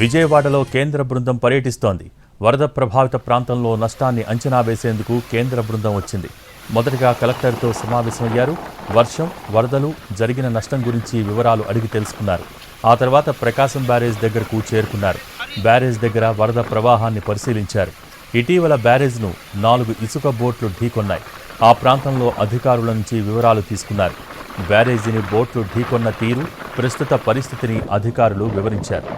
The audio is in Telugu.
విజయవాడలో కేంద్ర బృందం పర్యటిస్తోంది. వరద ప్రభావిత ప్రాంతంలో నష్టాన్ని అంచనా వేసేందుకు కేంద్ర బృందం వచ్చింది. మొదటగా కలెక్టర్తో సమావేశమయ్యారు వర్షం వరదలు జరిగిన నష్టం గురించి వివరాలు అడిగి తెలుసుకున్నారు. ఆ తర్వాత ప్రకాశం బ్యారేజ్ దగ్గరకు చేరుకున్నారు. బ్యారేజ్ దగ్గర వరద ప్రవాహాన్ని పరిశీలించారు. ఇటీవల బ్యారేజ్ను నాలుగు ఇసుక బోట్లు ఢీకొన్నాయి. ఆ ప్రాంతంలో అధికారుల నుంచి వివరాలు తీసుకున్నారు. బ్యారేజీని బోట్లు ఢీకొన్న తీరు ప్రస్తుత పరిస్థితిని అధికారులు వివరించారు.